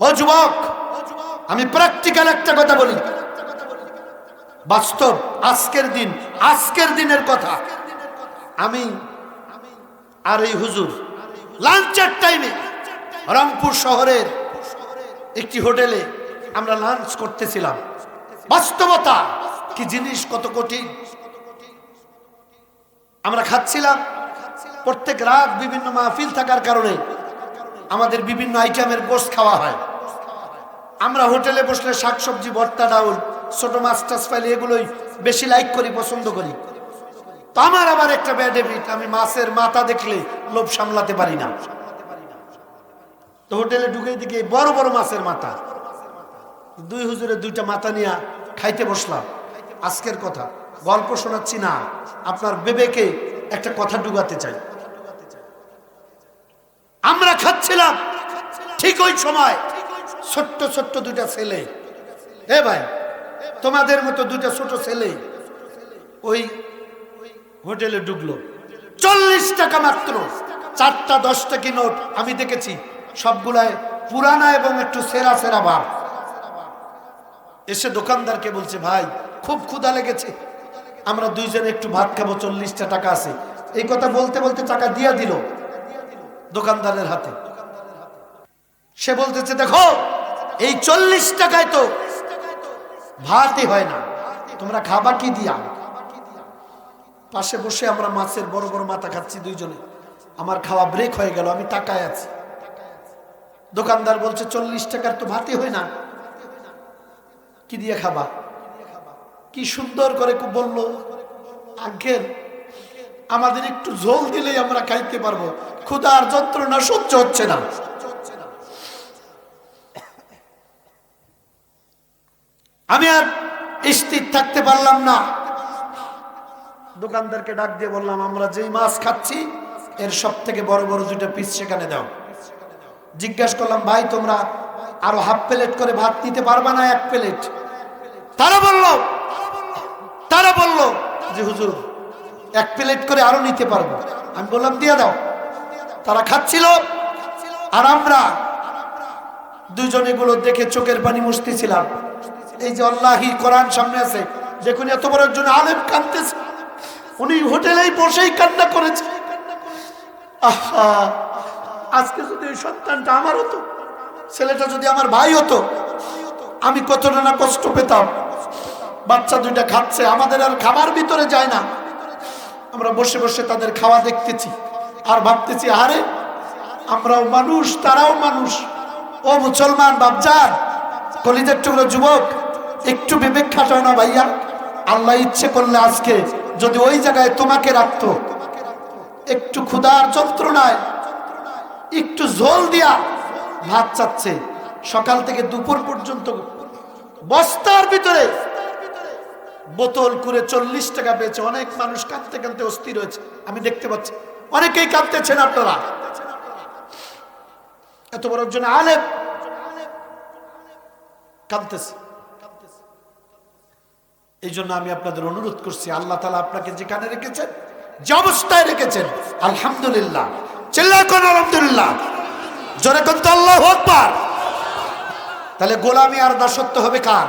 ও যুবক, আমি প্র্যাকটিক্যাল একটা কথা বলি। বাস্তব, আজকের দিন, আজকের দিনের কথা। আমি আর এই হুজুর লাঞ্চের টাইমে রংপুর শহরের একটি হোটেলে আমরা লাঞ্চ করতেছিলাম। বাস্তবতা কি জিনিস, কত কঠিন? আমরা খাচ্ছিলাম। প্রত্যেক রাত বিভিন্ন মাহফিল থাকার কারণে আমাদের বিভিন্ন আইটেমের গোস্ত খাওয়া হয়। আমরা হোটেলে বসলে শাকসবজি, ভর্তা, ডাউল, ছোট মাছ টাছ পাইলে এগুলোই বেশি লাইক করি, পছন্দ করি। তো আমার আবার একটা ব্যাড হ্যাবিট আমি মাছের মাথা দেখলে লোভ সামলাতে পারি না। তো হোটেলে ঢুকে দিকে বড় বড় মাছের মাথা। দুই হুজুরে দুইটা মাথা নিয়ে খাইতে বসলাম। আজকের কথা। গল্প শোনাচ্ছি না। আপনার বেবেকে একটা কথা ডুবাতে চাই। খাচ্ছিলাম। ঠিক ওই সময় ছোট্ট ছোট্ট দুইটা ছেলে। এ ভাই, তোমাদের মতো দুইটা ছোট ছেলে ওই হোটেলে ঢুকলো। চল্লিশ টাকা মাত্র, চারটা দশ টাকি নোট আমি দেখেছি। সবগুলায় পুরানা এবং একটু সেরা সেরা ভাব এসে দোকানদারকে বলছে, ভাই, খুব ক্ষুধা লেগেছে। আমরা দুইজনে একটু ভাত খাব, চল্লিশটা টাকা আছে। এই কথা বলতে বলতে টাকা দিয়া দিল। দোকানদারের হাতে। সে বলতেছে, দেখো, এই চল্লিশ টাকায় তো ভাতই হয় না। তোমরা খাবা কি দিয়া? পাশে বসে আমরা মাছের বড় বড় মাথা খাচ্ছি দুইজনে। আমার খাওয়া ব্রেক হয়ে গেল, আমি টাকায় আছি। দোকানদার বলছে, চল্লিশ টাকার তো ভাতই হয় না। কি দিয়ে খাবা? কি সুন্দর করে বলল, আঙ্কেল আমাদের একটু ঝোল দিলেই আমরা খাইতে পারব। ক্ষুধার যন্ত্রণা সহ্য হচ্ছে না। আমি আর স্থির থাকতে পারলাম না। দোকানদারকে ডাক দিয়ে বললাম, আমরা যেই মাছ খাচ্ছি, এর সব থেকে বড় বড় দুটো পিস সেখানে দাও। জিজ্ঞাসা করলাম, ভাই, তোমরা আরও হাফ প্লেট করে ভাত নিতে পারবা না এক প্লেট তারা বলল তারা বলল যে, হুজুর এক প্লেট করে আরও নিতে পারব। আমি বললাম, দিয়ে দাও। তারা খাচ্ছিল, আর আমরা দুইজন এগুলো দেখে চোখের পানি মুছতেছিলাম। এই যে আল্লাহি কোরআন সামনে আছে, দেখুন এত বড় একজন আলেম কাঁদতেছে। উনি হোটেলেই বসেই কান্না করেছে। আহা, আজকে যদি ওই সন্তানটা আমার হতো, ছেলেটা যদি আমার ভাই হতো, আমি কতটা না কষ্ট পেতাম। বাচ্চা দুইটা খাচ্ছে, আমাদের আর খাবার ভিতরে যায় না। আমরা বসে বসে তাদের খাওয়া দেখতেছি আর ভাবতেছি আরে আমরাও মানুষ, তারাও মানুষ। ও মুসলমান বাবজার কলিদের টুকরো যুবক, একটু বিবেক খাটাও না ভাইয়া। আল্লাহ ইচ্ছে করলে আজকে যদি ওই জায়গায় তোমাকে রাখতো, একটু ক্ষুধার যন্ত্রণায়, একটু ঝোল দিয়া ভাত চাচ্ছে। সকাল থেকে দুপুর পর্যন্ত বস্তার ভিতরে বোতল করে চল্লিশ টাকা পেয়েছে। অনেক মানুষ কাঁদতে কাঁদতে অস্থির হয়েছে। আমি দেখতে পাচ্ছি, অনেকেই কাঁদতেছেন আপনারা। এত বড় একজন আলেম কাঁদতেছে। এই জন্য আমি আপনাদের অনুরোধ করছি, আল্লাহ তালা আপনাকে যেখানে রেখেছেন, যে অবস্থায় রেখেছেন, আলহামদুলিল্লাহ। চিল্লা কোন আলহামদুলিল্লাহ? জোরে কোন আল্লাহ আকবার। তাহলে গোলামি আর দাসত্ব হবে কার?